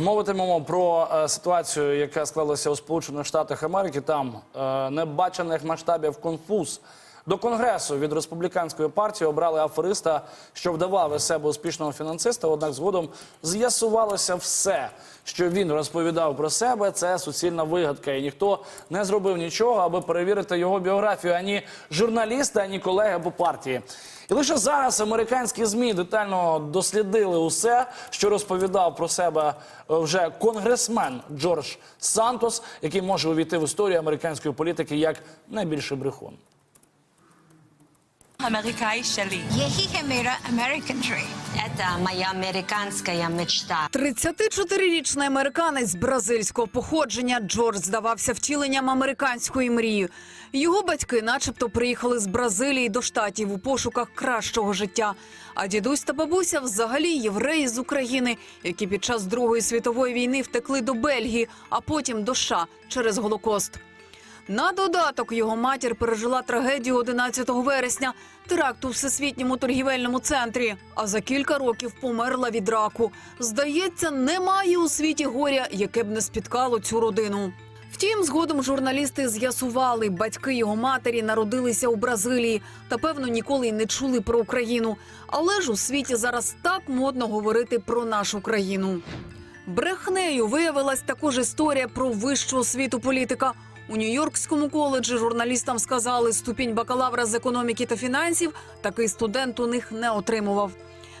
Мовитимемо про е, ситуацію, яка склалася у Сполучених Штатах Америки. Там е, небачених масштабів конфуз. До конгресу від республіканської партії обрали афериста, що вдавав із себе успішного фінансиста. Однак згодом з'ясувалося все, що він розповідав про себе. Це суцільна вигадка, і ніхто не зробив нічого, аби перевірити його біографію ані журналісти, ані колеги по партії. І лише зараз американські змі детально дослідили усе, що розповідав про себе е, вже конгресмен Джордж Сантос, який може увійти в історію американської політики як найбільший брехун. Америкай шалі. Єхі хеміра American Dream. Это моя американская мечта. 34-річний американець бразильського походження Джордж здавався втіленням американської мрії. Його батьки, начебто, приїхали з Бразилії до штатів у пошуках кращого життя. А дідусь та бабуся взагалі євреї з України, які під час Другої світової війни втекли до Бельгії, а потім до США через Голокост. На додаток його матір пережила трагедію 11 вересня, теракт у всесвітньому торгівельному центрі. А за кілька років померла від раку. Здається, немає у світі горя, яке б не спіткало цю родину. Втім, згодом журналісти з'ясували, батьки його матері народилися у Бразилії та певно ніколи й не чули про Україну. Але ж у світі зараз так модно говорити про нашу країну. Брехнею виявилась також історія про вищу освіту політика. У Нью-Йоркському коледжі журналістам сказали, ступінь бакалавра з економіки та фінансів такий студент у них не отримував.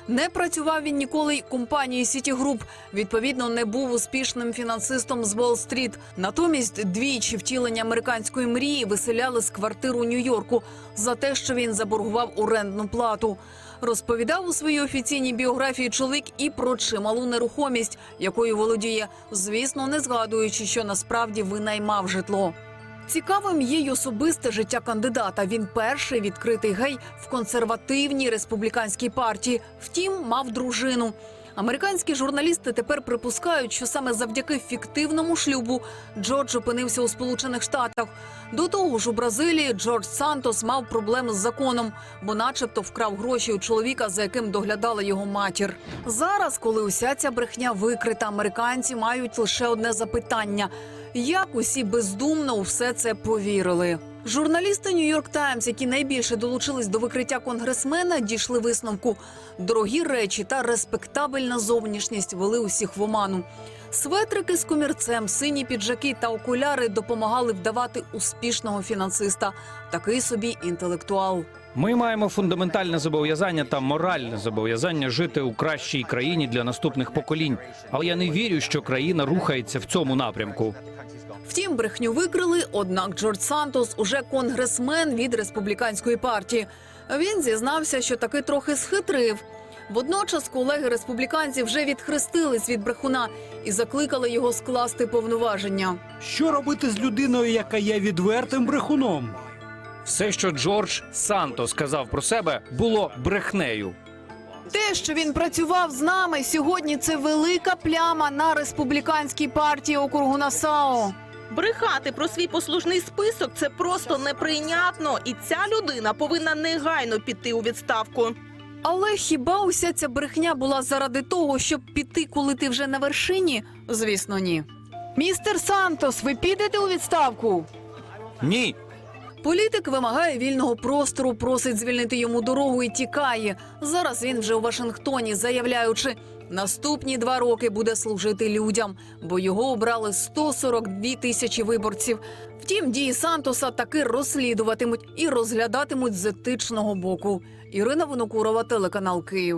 Не працював він ніколи й компанії Сітігруп. Відповідно, не був успішним фінансистом з Уолл-стріт. Натомість двічі втілення американської мрії виселяли з квартир у Нью-Йорку за те, що він заборгував орендну плату. Розповідав у своїй офіційній біографії чоловік і про чималу нерухомість, якою володіє, звісно, не згадуючи, що насправді винаймав житло. Цікавим є й особисте життя кандидата. Він перший відкритий гей в консервативній республіканській партії. Втім, мав дружину. Американські журналісти тепер припускають, що саме завдяки фіктивному шлюбу Джордж опинився у Сполучених Штатах. До того ж, у Бразилії Джордж Сантос мав проблеми з законом, бо, начебто, вкрав гроші у чоловіка, за яким доглядала його матір. Зараз, коли уся ця брехня викрита, американці мають лише одне запитання: як усі бездумно у все це повірили? Журналісти Нью-Йорк Таймс, які найбільше долучились до викриття конгресмена, дійшли висновку: дорогі речі та респектабельна зовнішність вели усіх в оману. Светрики з комірцем, сині піджаки та окуляри допомагали вдавати успішного фінансиста. Такий собі інтелектуал. Ми маємо фундаментальне зобов'язання та моральне зобов'язання жити у кращій країні для наступних поколінь. Але я не вірю, що країна рухається в цьому напрямку. Втім, брехню викрили. Однак Джордж Сантос уже конгресмен від республіканської партії. Він зізнався, що таки трохи схитрив. Водночас колеги республіканці вже відхрестились від брехуна і закликали його скласти повноваження. Що робити з людиною, яка є відвертим брехуном? Все, що Джордж Санто сказав про себе, було брехнею. Те, що він працював з нами сьогодні, це велика пляма на республіканській партії округу Насао. Брехати про свій послужний список це просто неприйнятно, і ця людина повинна негайно піти у відставку. Але хіба уся ця брехня була заради того, щоб піти, коли ти вже на вершині? Звісно, ні. Містер Сантос, ви підете у відставку? Ні, Політик вимагає вільного простору, просить звільнити йому дорогу і тікає. Зараз він вже у Вашингтоні, заявляючи, наступні два роки буде служити людям, бо його обрали 142 тисячі виборців. Втім, дії Сантоса таки розслідуватимуть і розглядатимуть з етичного боку. Ірина Винокурова, телеканал Київ.